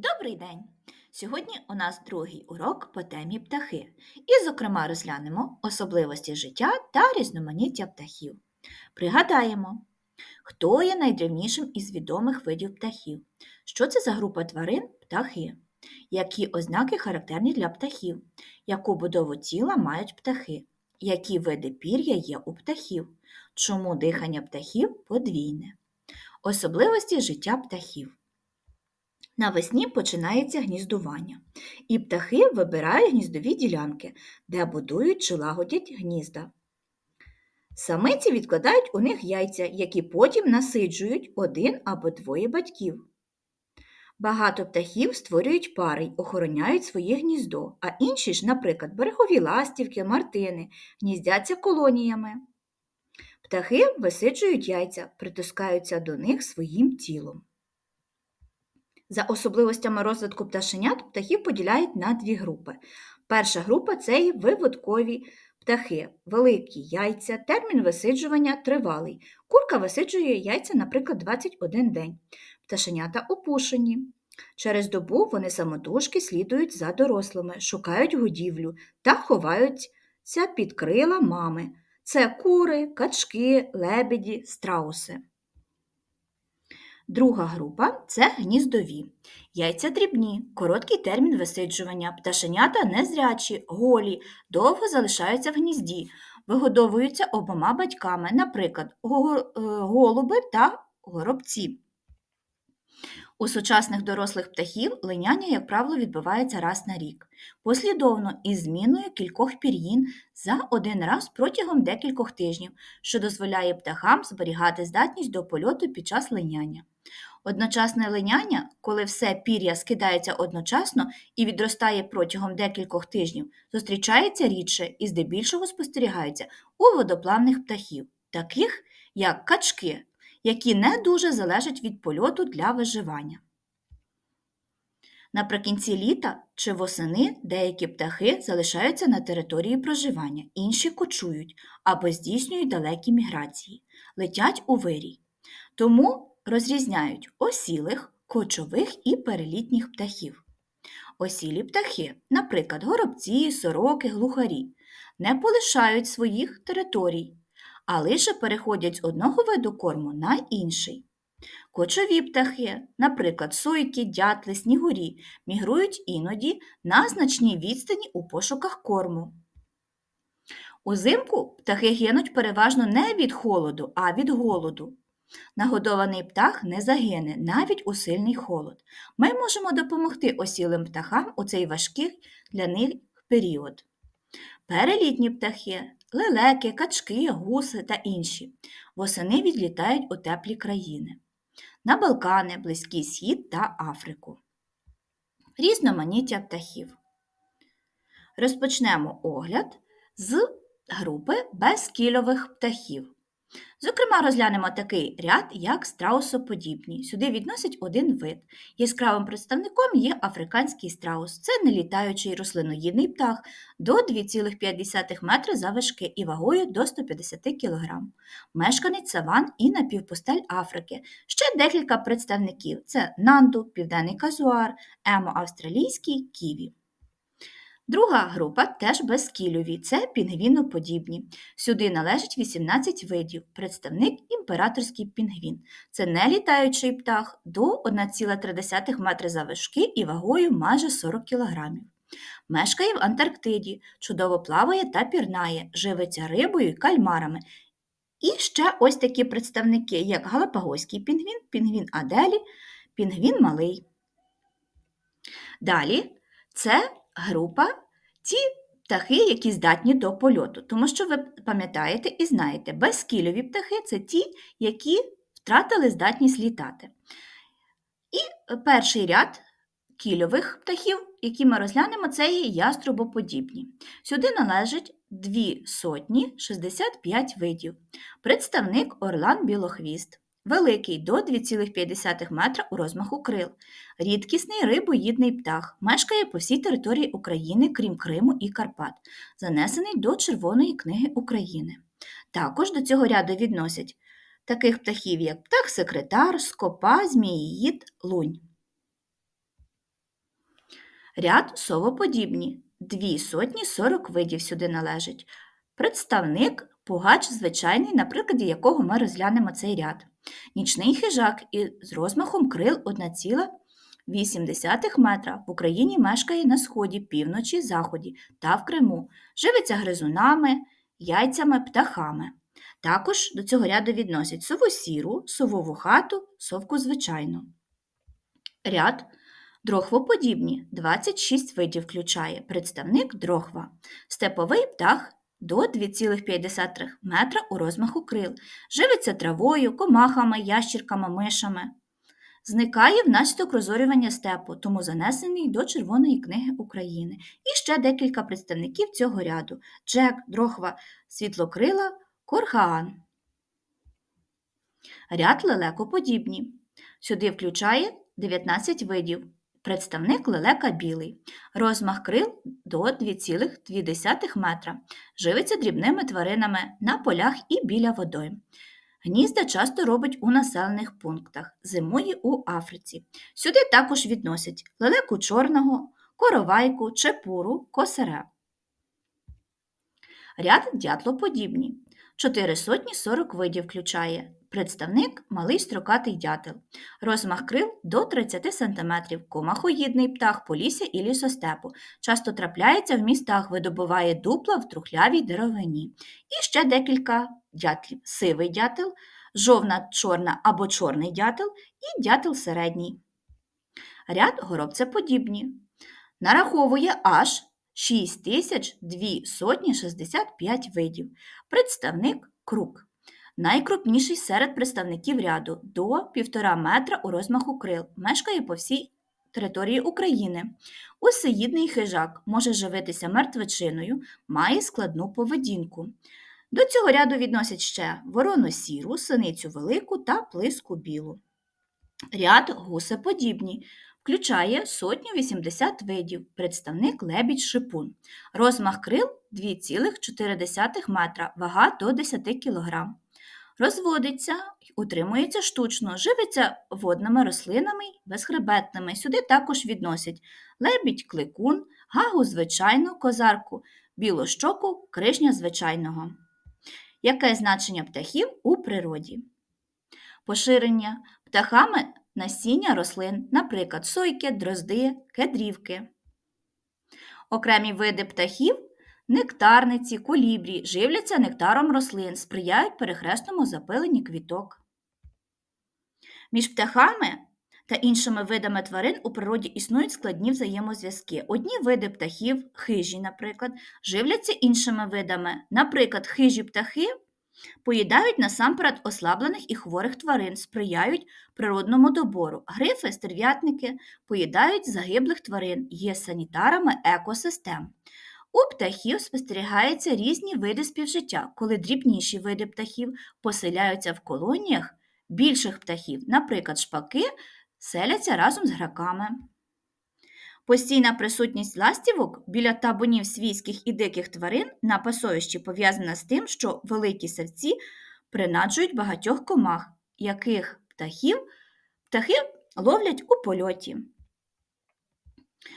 Добрий день! Сьогодні у нас другий урок по темі птахи, і, зокрема, розглянемо особливості життя та різноманіття птахів. Пригадаємо, хто є найдрівнішим із відомих видів птахів, що це за група тварин птахи, які ознаки характерні для птахів, яку будову тіла мають птахи, які види пір'я є у птахів, чому дихання птахів подвійне, особливості життя птахів. Навесні починається гніздування, і птахи вибирають гніздові ділянки, де будують чи лагодять гнізда. Самиці відкладають у них яйця, які потім насиджують один або двоє батьків. Багато птахів створюють пари й охороняють своє гніздо, а інші ж, наприклад, берегові ластівки, мартини, гніздяться колоніями. Птахи висиджують яйця, притискаються до них своїм тілом. За особливостями розвитку пташенят птахів поділяють на дві групи. Перша група це і виводкові птахи, великі яйця, термін висиджування тривалий. Курка висиджує яйця, наприклад, 21 день. Пташенята опушені. Через добу вони самотужки слідують за дорослими, шукають годівлю та ховаються під крила мами. Це кури, качки, лебеді, страуси. Друга група це гніздові. Яйця дрібні, короткий термін висиджування, пташенята незрячі, голі, довго залишаються в гнізді, вигодовуються обома батьками, наприклад, е, голуби та горобці. У сучасних дорослих птахів линяння, як правило, відбувається раз на рік, послідовно із зміною кількох пір'їн за один раз протягом декількох тижнів, що дозволяє птахам зберігати здатність до польоту під час линяння. Одночасне линяння, коли все пір'я скидається одночасно і відростає протягом декількох тижнів, зустрічається рідше і здебільшого спостерігається у водоплавних птахів, таких як качки, які не дуже залежать від польоту для виживання. Наприкінці літа чи восени деякі птахи залишаються на території проживання, інші кочують або здійснюють далекі міграції, летять у вирій. Тому розрізняють осілих, кочових і перелітніх птахів. Осілі птахи, наприклад, горобці, сороки, глухарі, не полишають своїх територій, а лише переходять з одного виду корму на інший. Кочові птахи, наприклад, сойки, дятли, снігурі, мігрують іноді на значній відстані у пошуках корму. Узимку птахи гинуть переважно не від холоду, а від голоду. Нагодований птах не загине навіть у сильний холод. Ми можемо допомогти осілим птахам у цей важкий для них період. Перелітні птахи, лелеки, качки, гуси та інші восени відлітають у теплі країни на Балкани, Близький Схід та Африку. Різноманіття птахів. Розпочнемо огляд з групи безкільових птахів. Зокрема, розглянемо такий ряд, як страусоподібні. Сюди відносять один вид. Яскравим представником є африканський страус. Це нелітаючий рослиноїдний птах до 2,5 метри завишки і вагою до 150 кг. Мешканець саван і напівпустель Африки. Ще декілька представників: це нанду, південний казуар, емо австралійський, ківі. Друга група теж безкільові, це пінгвіноподібні. Сюди належить 18 видів, представник імператорський пінгвін. Це нелітаючий птах до 1,3 метри завишки і вагою майже 40 кг. Мешкає в Антарктиді, чудово плаває та пірнає, живиться рибою і кальмарами. І ще ось такі представники, як галапагоський пінгвін, пінгвін Аделі, пінгвін малий. Далі це група ті птахи, які здатні до польоту. Тому що ви пам'ятаєте і знаєте, безкільові птахи це ті, які втратили здатність літати. І перший ряд кільових птахів, які ми розглянемо, це є яструбоподібні. Сюди належить 2 сотні 65 видів. Представник орлан білохвіст. Великий до 2,5 метра у розмаху крил. Рідкісний рибоїдний птах. Мешкає по всій території України, крім Криму і Карпат, занесений до Червоної книги України. Також до цього ряду відносять таких птахів, як птах-секретар, скопа, зміїїд, лунь. Ряд совоподібні. Дві сотні сорок видів сюди належить. Представник пугач звичайний, на прикладі якого ми розглянемо цей ряд. Нічний хижак із розмахом крил 1,8 метра в Україні мешкає на сході, півночі, заході та в Криму. Живиться гризунами, яйцями, птахами. Також до цього ряду відносять сову сіру, совову хату, совку звичайну. Ряд дрохвоподібні 26 видів включає представник дрохва, степовий птах до 2,5 метра у розмаху крил, живиться травою, комахами, ящірками, мишами. Зникає внаслідок розорювання степу, тому занесений до Червоної книги України. І ще декілька представників цього ряду: Джек, дрохва, світлокрила, коргаан. Ряд лелекоподібні. Сюди включає 19 видів. Представник лелека білий. Розмах крил до 2,2 метра. Живиться дрібними тваринами на полях і біля водойм. Гнізда часто робить у населених пунктах, зимує у Африці. Сюди також відносять лелеку чорного, коровайку, чепуру, косаря. Ряд дятлоподібні. 4 сотні 40 видів включає. Представник малий строкатий дятел. Розмах крил до 30 см, комахоїдний птах полісся і лісостепу. Часто трапляється в містах, видобуває дупла в трухлявій деревині. І ще декілька дятлів: сивий дятел, жовна чорна або чорний дятел і дятел середній. Ряд горобцеподібні. Нараховує аж 6265 видів. Представник круг. Найкрупніший серед представників ряду до 1,5 метра у розмаху крил, мешкає по всій території України. Усеїдний хижак може живитися мертвечиною, має складну поведінку. До цього ряду відносять ще ворону сіру, синицю велику та плиску білу. Ряд гусеподібні. Включає сотню 80 видів, представник лебідь шипун. Розмах крил 2,4 метра, вага до 10 кг. Розводиться, утримується штучно, живиться водними рослинами безхребетними. Сюди також відносять лебідь кликун, гагу звичайну, козарку, білощоку, кришня звичайного. Яке значення птахів у природі? Поширення птахами насіння рослин, наприклад, сойки, дрозди, кедрівки. Окремі види птахів Нектарниці, колібрі живляться нектаром рослин, сприяють перехресному запиленні квіток. Між птахами та іншими видами тварин у природі існують складні взаємозв'язки. Одні види птахів, хижі, наприклад, живляться іншими видами. Наприклад, хижі птахи поїдають насамперед ослаблених і хворих тварин, сприяють природному добору. Грифи, стерв'ятники поїдають загиблих тварин, є санітарами екосистем. У птахів спостерігаються різні види співжиття, коли дрібніші види птахів поселяються в колоніях більших птахів, наприклад, шпаки селяться разом з граками. Постійна присутність ластівок біля табунів свійських і диких тварин на пасовищі пов'язана з тим, що великі серці принаджують багатьох комах, яких птахів птахи ловлять у польоті.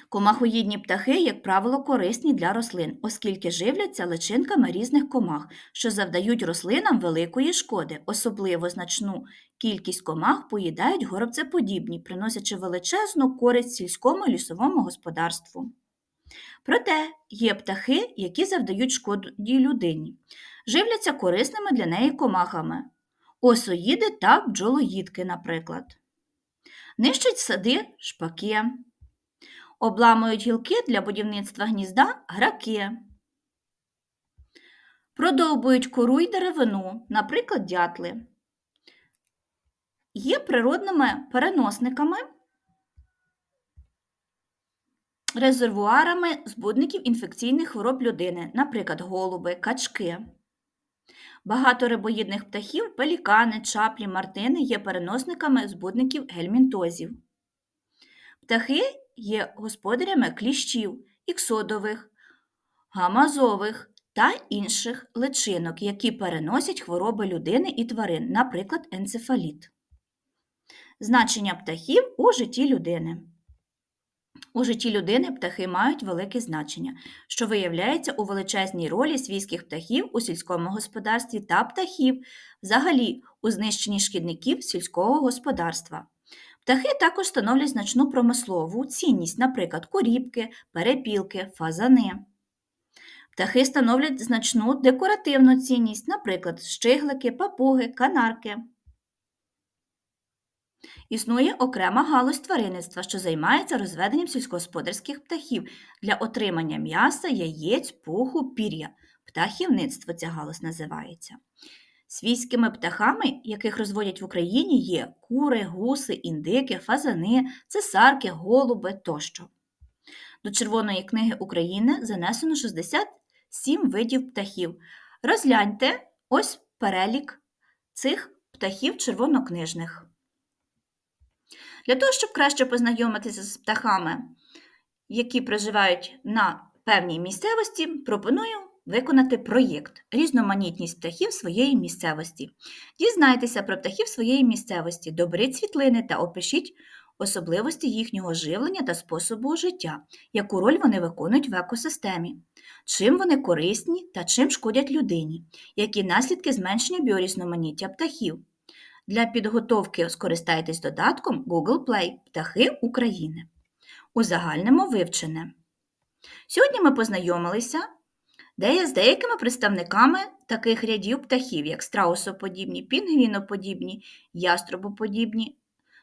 Комахоїдні птахи, як правило, корисні для рослин, оскільки живляться личинками різних комах, що завдають рослинам великої шкоди. Особливо значну кількість комах поїдають горобцеподібні, приносячи величезну користь сільському лісовому господарству. Проте є птахи, які завдають шкоді людині, живляться корисними для неї комахами, осоїди та бджолоїдки, наприклад. Нищать сади шпаки. Обламують гілки для будівництва гнізда граки. Продовбують кору й деревину, наприклад, дятли. Є природними переносниками, резервуарами збудників інфекційних хвороб людини, наприклад, голуби, качки. Багато рибоїдних птахів, пелікани, чаплі, мартини є переносниками збудників гельмінтозів. Птахи є господарями кліщів, іксодових, гамазових та інших личинок, які переносять хвороби людини і тварин, наприклад, енцефаліт. Значення птахів у житті людини. У житті людини птахи мають велике значення, що виявляється у величезній ролі свійських птахів у сільському господарстві та птахів, взагалі у знищенні шкідників сільського господарства. Птахи також становлять значну промислову цінність, наприклад, куріпки, перепілки, фазани. Птахи становлять значну декоративну цінність, наприклад, щиглики, папуги, канарки. Існує окрема галузь тваринництва, що займається розведенням сільськогосподарських птахів для отримання м'яса, яєць, пуху, пір'я. Птахівництво ця галузь називається. Свійськими птахами, яких розводять в Україні, є кури, гуси, індики, фазани, цесарки, голуби тощо. До Червоної книги України занесено 67 видів птахів. Розгляньте ось перелік цих птахів червонокнижних. Для того, щоб краще познайомитися з птахами, які проживають на певній місцевості, пропоную виконати проєкт Різноманітність птахів своєї місцевості. Дізнайтеся про птахів своєї місцевості, доберіть світлини та опишіть особливості їхнього живлення та способу життя, яку роль вони виконують в екосистемі, чим вони корисні та чим шкодять людині, які наслідки зменшення біорізноманіття птахів. Для підготовки скористайтесь додатком Google Play Птахи України. Узагальнимо вивчене. Сьогодні ми познайомилися де є з деякими представниками таких рядів птахів, як страусоподібні, пінгвіноподібні, яструбоподібні,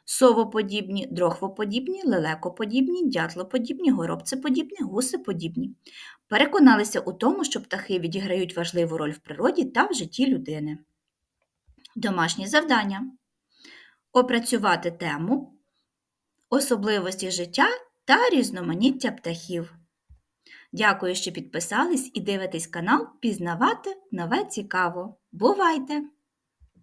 совоподібні, дрохвоподібні, лелекоподібні, дятлоподібні, горобцеподібні, гусеподібні. Переконалися у тому, що птахи відіграють важливу роль в природі та в житті людини. Домашні завдання. Опрацювати тему особливості життя та різноманіття птахів. Дякую, що підписались і дивитесь канал Пізнавати нове цікаво. Бувайте!